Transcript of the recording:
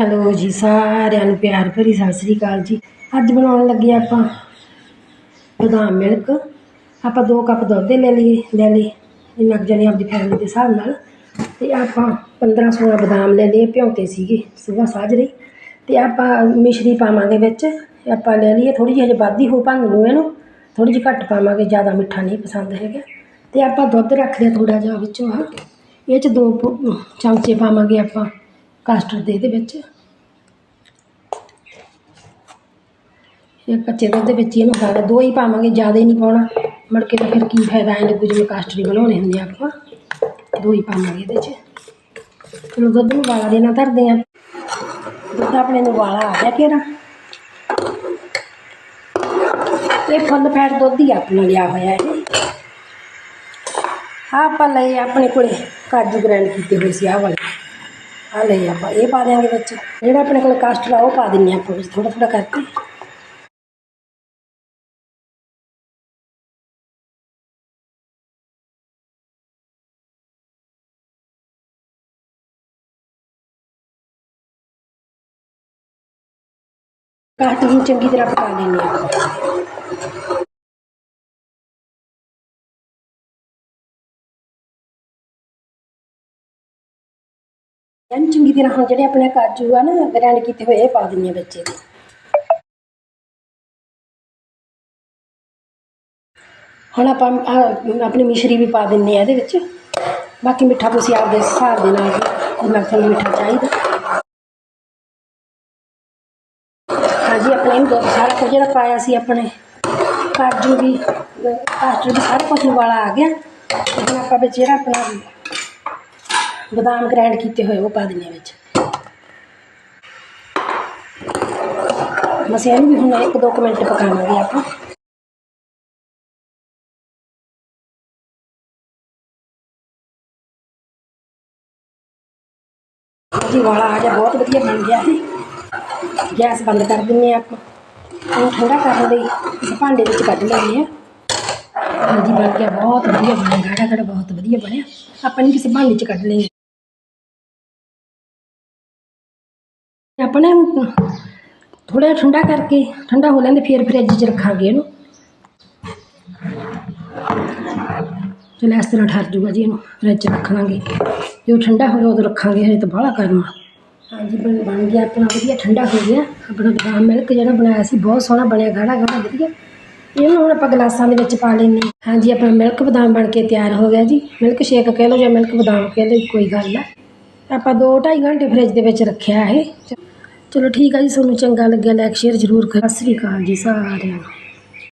Hello ਜੀ, ਸਾਰਿਆਂ ਨੂੰ ਪਿਆਰ ਭਰੀ ਸਤਿ ਸ੍ਰੀ ਅਕਾਲ ਜੀ। ਅੱਜ ਬਣਾਉਣ ਲੱਗੇ ਆਪਾਂ ਬਦਾਮ ਮਿਲਕ। ਆਪਾਂ 2 ਕੱਪ ਦੁੱਧ ਦੇ ਲੈ ਲਈਏ, ਲੈ ਲਏ ਇੰਨਾ ਕੁ ਜਾਣੀ ਆਪਦੀ ਫੈਮਿਲੀ ਦੇ ਹਿਸਾਬ ਨਾਲ। ਤੇ ਆਪਾਂ 15 16 ਬਦਾਮ ਲੈ ਲਏ ਭਿਉਂਤੇ ਸੀਗੇ ਸਵੇਰ ਸਾਜਰੇ ਤੇ ਆਪਾਂ ਮਿਸ਼ਰੀ ਪਾਵਾਂਗੇ ਵਿੱਚ। ਆਪਾਂ ਲੈ ਲਈਏ ਥੋੜੀ ਜਿਹੀ ਹਜੇ ਵੱਧ ਹੋ ਭੰਗ ਨੂੰ ਇਹਨੂੰ। ਥੋੜੀ ਜਿਹੀ ਘੱਟ ਪਾਵਾਂਗੇ, ਜ਼ਿਆਦਾ ਮਿੱਠਾ ਨਹੀਂ ਪਸੰਦ ਹੈਗਾ। ਤੇ ਆਪਾਂ ਦੁੱਧ ਰੱਖ ਲਿਆ ਥੋੜਾ ਜਿਹਾ ਵਿੱਚੋਂ ਆ। ਇਹ ਚ ਦੋ ਪੁ- ਚਮਚੇ ਪਾਵਾਂਗੇ ਆਪਾਂ। ਕਸਟਰਡ ਦੇ ਇਹਦੇ ਵਿੱਚ। ਇਹ ਕੱਚੇ ਦੁੱਧ ਦੇ ਵਿੱਚ ਹੀ ਇਹਨੂੰ ਪਾਣਾ ਦੋ ਹੀ ਪਾਵਾਂਗੇ, ਜ਼ਿਆਦਾ ਨਹੀਂ ਪਾਉਣਾ। ਮੁੜ ਕੇ ਤਾਂ ਫਿਰ ਕੀ ਫਾਇਦਾ, ਐਂ ਕੁਝ ਜਿਵੇਂ ਕਸਟਰਡ ਬਣਾਉਣੇ ਹੁੰਦੇ ਆ ਆਪਾਂ। ਦੋ ਹੀ ਪਾਵਾਂਗੇ ਇਹਦੇ 'ਚ ਚਲੋ ਦੁੱਧ ਨੂੰ ਵਾਲਾ ਦੇਣਾ ਧਰਦੇ ਆ ਦੁੱਧ ਆਪਣੇ ਨੂੰ ਵਾਲਾ ਆ ਗਿਆ ਕਿਹੜਾ ਇਹ ਫੁੱਲ ਫੈਟ ਦੁੱਧ ਹੀ ਆਪਣਾ ਲਿਆ ਹੋਇਆ ਇਹ। ਆਹ ਆਪਾਂ ਲਏ ਆਪਣੇ ਕੋਲੇ, ਕਾਜੂ ਗ੍ਰੈਂਡ ਕੀਤੇ ਹੋਏ ਸੀ ਆਹ ਵਾਲੇ। ਆ ਲਈ ਆਪਾਂ, ਇਹ ਪਾ ਦਿਆਂਗੇ ਵਿੱਚ। ਜਿਹੜਾ ਆਪਣੇ ਕੋਲ ਕਸਟਰਡ ਆ, ਉਹ ਪਾ ਦਿੰਨੇ ਆਪਾਂ ਵਿੱਚ ਥੋੜਾ ਥੋੜਾ ਕਰਕੇ। ਕਸਟਰਡ ਨੂੰ ਚੰਗੀ ਤਰ੍ਹਾਂ ਪਕਾ ਲੈਣੇ ਆ ਐਨ ਚੰਗੀ ਤਰ੍ਹਾਂ ਹੁਣ ਜਿਹੜੇ ਆਪਣੇ ਕਾਜੂ ਆ ਨਾ, ਗ੍ਰੈਂਡ ਕੀਤੇ ਹੋਏ, ਇਹ ਪਾ ਦਿੰਨੇ ਆ ਵਿੱਚ ਇਹਦੇ ਹੁਣ ਆਪਾਂ, ਆਹ ਆਪਣੀ ਮਿਸ਼ਰੀ ਵੀ ਪਾ ਦਿੰਨੇ ਆ ਇਹਦੇ ਵਿੱਚ। ਬਾਕੀ ਮਿੱਠਾ ਤੁਸੀਂ ਆਪਦੇ ਹਿਸਾਬ ਦੇ ਨਾਲ ਜਿੰਨਾ ਤੁਹਾਨੂੰ ਮਿੱਠਾ ਚਾਹੀਦਾ। ਹਾਂਜੀ, ਆਪਣੇ ਦੋ ਦੁੱਧ ਸਾਰਾ ਕੁਝ ਜਿਹੜਾ ਪਾਇਆ ਸੀ ਆਪਣੇ। ਕਾਜੂ ਵੀ ਕਾਜੂ ਵੀ ਸਾਰਾ ਕੁਝ ਵਾਲਾ ਆ ਗਿਆ। ਹੁਣ ਆਪਾਂ ਵਿੱਚ ਜਿਹੜਾ ਆਪਣਾ ਬਦਾਮ ਗ੍ਰਾਈਂਡ ਕੀਤੇ ਹੋਏ ਉਹ ਪਾ ਦਿੰਨੇ ਆ ਵਿੱਚ ਬਸ ਇਹਨੂੰ ਵੀ ਹੁਣ ਇੱਕ ਦੋ ਕੁ ਮਿੰਟ ਪਕਾਵਾਂਗੇ ਆਪਾਂ ਜੀ ਵਾਲਾ ਆ ਗਿਆ ਬਹੁਤ ਵਧੀਆ ਬਣ ਗਿਆ ਇਹ ਗੈਸ ਬੰਦ ਕਰ ਦਿੰਨੇ ਆ ਆਪਾਂ ਇਹਨੂੰ ਠੰਡਾ ਕਰਨ ਲਈ ਇਸ ਭਾਂਡੇ ਵਿੱਚ ਕੱਢ ਲੈਂਦੇ ਆ ਹਾਂਜੀ ਬਣ ਗਿਆ ਬਹੁਤ ਵਧੀਆ ਬਣਿਆ ਗਾੜਾ ਗਾੜਾ ਬਹੁਤ ਵਧੀਆ ਬਣਿਆ ਆਪਾਂ ਨੂੰ ਕਿਸੇ ਭਾਂਡੇ 'ਚ ਕੱਢ ਲਈਏ ਆਪਣੇ ਨੇ ਥੋੜਾ ਠੰਡਾ ਕਰਕੇ, ਠੰਡਾ ਹੋ ਲੈਂਦੇ, ਫਿਰ ਫ੍ਰਿਜ 'ਚ ਰੱਖਾਂਗੇ ਇਹਨੂੰ। ਚਲ ਇਸ ਤਰ੍ਹਾਂ ਠਰ ਜੂਗਾ ਜੀ ਇਹਨੂੰ ਫ੍ਰਿਜ 'ਚ ਰੱਖ ਲਾਂਗੇ। ਜਦੋਂ ਠੰਡਾ ਹੋ ਜਾਵੇ ਉਦੋਂ ਰੱਖਾਂਗੇ, ਹਜੇ ਤਾਂ ਬਾਹਲਾ ਕਰਨਾ ਹਾਂਜੀ, ਬਣ ਬਣ ਗਿਆ ਆਪਣਾ, ਵਧੀਆ ਠੰਡਾ ਹੋ ਗਿਆ। ਆਪਣਾ ਬਦਾਮ ਮਿਲਕ ਜਿਹੜਾ ਬਣਾਇਆ ਸੀ, ਬਹੁਤ ਸੋਹਣਾ ਬਣਿਆ, ਗਾੜਾ ਗਾੜਾ, ਵਧੀਆ। ਇਹਨੂੰ ਹੁਣ ਆਪਾਂ ਗਲਾਸਾਂ ਦੇ ਵਿੱਚ ਪਾ ਲੈਂਦੇ ਹਾਂ। ਹਾਂਜੀ, ਆਪਣਾ ਮਿਲਕ ਬਦਾਮ ਬਣ ਕੇ ਤਿਆਰ ਹੋ ਗਿਆ ਜੀ। ਮਿਲਕ ਸ਼ੇਕ ਕਹਿ ਲਓ ਜਾਂ ਮਿਲਕ ਬਦਾਮ ਕਹਿ ਲਓ, ਕੋਈ ਗੱਲ ਆ ਆਪਾਂ 2-2.5 ਘੰਟੇ ਫ੍ਰਿਜ ਦੇ ਵਿੱਚ ਰੱਖਿਆ ਇਹ। ਚਲੋ ਠੀਕ ਆ ਜੀ, ਤੁਹਾਨੂੰ ਚੰਗਾ ਲੱਗਿਆ ਲਾਈਕ ਸ਼ੇਅਰ ਜ਼ਰੂਰ ਕਰੋ ਸਤਿ ਸ੍ਰੀ ਅਕਾਲ ਜੀ ਸਾਰਿਆਂ ਨੂੰ।